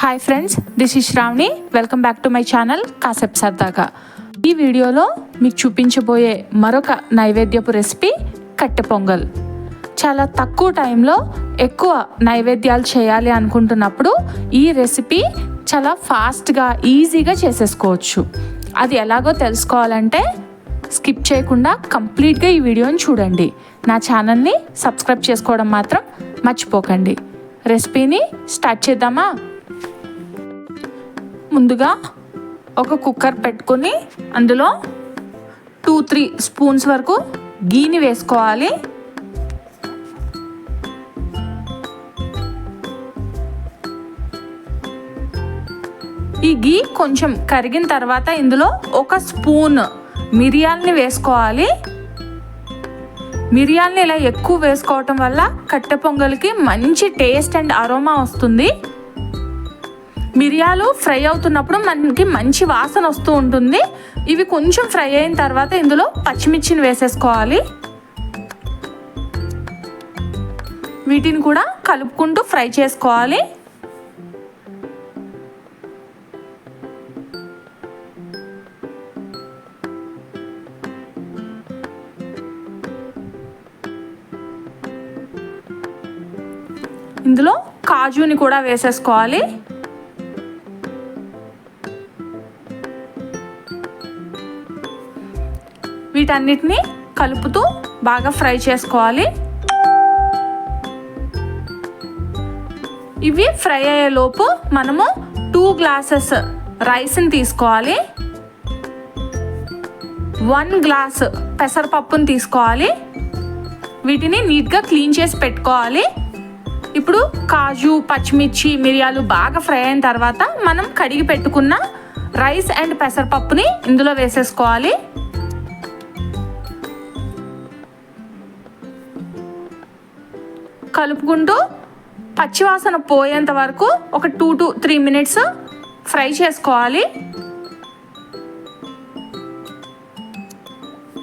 Hi friends this is Sravani welcome back to my channel కాసేపు సరదాగా ఈ వీడియోలో మీకు చూపించబోయే మరొక నైవేద్యపు రెసిపీ కట్టె పొంగల్. చాలా తక్కువ టైంలో ఎక్కువ నైవేద్యాలు చేయాలి అనుకుంటున్నప్పుడు ఈ రెసిపీ చాలా ఫాస్ట్గా ఈజీగా చేసేసుకోవచ్చు. అది ఎలాగో తెలుసుకోవాలంటే స్కిప్ చేయకుండా కంప్లీట్గా ఈ వీడియోని చూడండి. నా ఛానల్ని సబ్స్క్రైబ్ చేసుకోవడం మాత్రం మర్చిపోకండి. రెసిపీని స్టార్ట్ చేద్దామా? ముందుగా ఒక కుక్కర్ పెట్టుకొని అందులో టూ త్రీ స్పూన్స్ వరకు గీని వేసుకోవాలి. ఈ గీ కొంచెం కరిగిన తర్వాత ఇందులో ఒక స్పూన్ మిరియాల్ని వేసుకోవాలి. మిరియాల్ని ఇలా ఎక్కువ వేసుకోవటం వల్ల కట్టె పొంగల్కి మంచి టేస్ట్ అండ్ అరోమా వస్తుంది. మిరియాలు ఫ్రై అవుతున్నప్పుడు మనకి మంచి వాసన వస్తూ ఉంటుంది. ఇవి కొంచెం ఫ్రై అయిన తర్వాత ఇందులో పచ్చిమిర్చిని వేసేసుకోవాలి. వీటిని కూడా కలుపుకుంటూ ఫ్రై చేసుకోవాలి. ఇందులో కాజుని కూడా వేసేసుకోవాలి. వీటన్నిటిని కలుపుతూ బాగా ఫ్రై చేసుకోవాలి. ఇవి ఫ్రై అయ్యేలోపు మనము టూ గ్లాసెస్ రైస్ని తీసుకోవాలి. వన్ గ్లాస్ పెసరపప్పుని తీసుకోవాలి. వీటిని నీట్గా క్లీన్ చేసి పెట్టుకోవాలి. ఇప్పుడు కాజు పచ్చిమిర్చి మిరియాలు బాగా ఫ్రై అయిన తర్వాత మనం కడిగి పెట్టుకున్న రైస్ అండ్ పెసరపప్పుని ఇందులో వేసేసుకోవాలి. కలుపుకుంటూ పచ్చివాసన పోయేంత వరకు ఒక two to three minutes fry చేసుకోవాలి.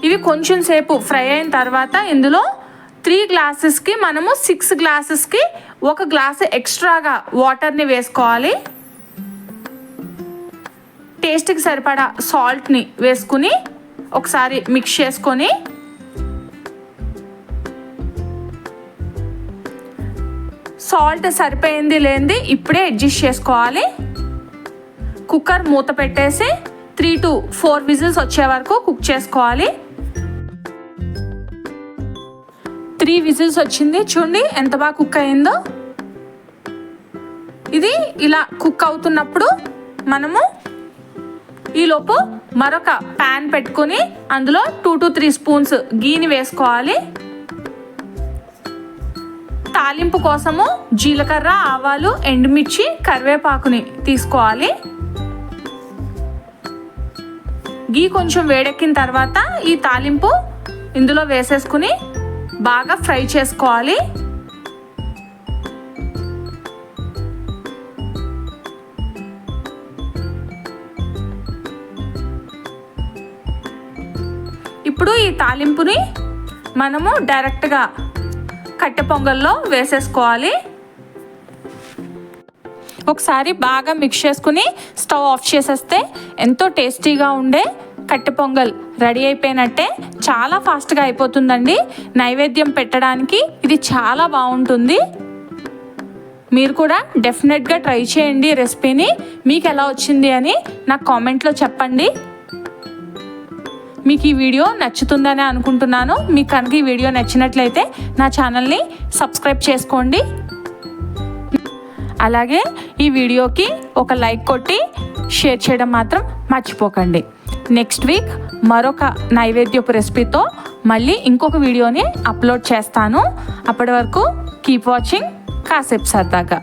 ఇవి కొంచెం సేపు ఫ్రై అయిన తర్వాత ఇందులో త్రీ గ్లాసెస్కి మనము సిక్స్ గ్లాసెస్కి ఒక గ్లాస్ ఎక్స్ట్రాగా వాటర్ని వేసుకోవాలి. టేస్ట్కి సరిపడా సాల్ట్ని వేసుకుని ఒకసారి మిక్స్ చేసుకొని సాల్ట్ సరిపోయింది లేనిది ఇప్పుడే అడ్జస్ట్ చేసుకోవాలి. కుక్కర్ మూత పెట్టేసి త్రీ టు ఫోర్ విజిల్స్ వచ్చే వరకు కుక్ చేసుకోవాలి. త్రీ విజిల్స్ వచ్చింది చూడండి ఎంత బాగా కుక్ అయిందో. ఇది ఇలా కుక్ అవుతున్నప్పుడు మనము ఈలోపు మరొక ప్యాన్ పెట్టుకొని అందులో టూ టు త్రీ స్పూన్స్ గీని వేసుకోవాలి. తాలింపు కోసము జీలకర్ర ఆవాలు ఎండుమిర్చి కరివేపాకుని తీసుకోవాలి. గీ కొంచెం వేడెక్కిన తర్వాత ఈ తాలింపు ఇందులో వేసేసుకుని బాగా ఫ్రై చేసుకోవాలి. ఇప్పుడు ఈ తాలింపుని మనము డైరెక్ట్గా కట్టె పొంగల్లో వేసేసుకోవాలి. ఒకసారి బాగా మిక్స్ చేసుకుని స్టవ్ ఆఫ్ చేసేస్తే ఎంతో టేస్టీగా ఉండే కట్టె పొంగల్ రెడీ అయిపోయినట్టే చాలా ఫాస్ట్గా అయిపోతుందండి. నైవేద్యం పెట్టడానికి ఇది చాలా బాగుంటుంది. మీరు కూడా డెఫినెట్గా ట్రై చేయండి రెసిపీని. మీకు ఎలా వచ్చింది అని నాకు కామెంట్లో చెప్పండి. మీకు ఈ వీడియో నచ్చుతుందని అనుకుంటున్నాను. మీకు కనుక ఈ వీడియో నచ్చినట్లయితే నా ఛానల్ని సబ్స్క్రైబ్ చేసుకోండి. అలాగే ఈ వీడియోకి ఒక లైక్ కొట్టి షేర్ చేయడం మాత్రం మర్చిపోకండి. నెక్స్ట్ వీక్ మరొక నైవేద్యపు రెసిపీతో మళ్ళీ ఇంకొక వీడియోని అప్లోడ్ చేస్తాను. అప్పటి వరకు కీప్ వాచింగ్ కాసేపు సరదాగా.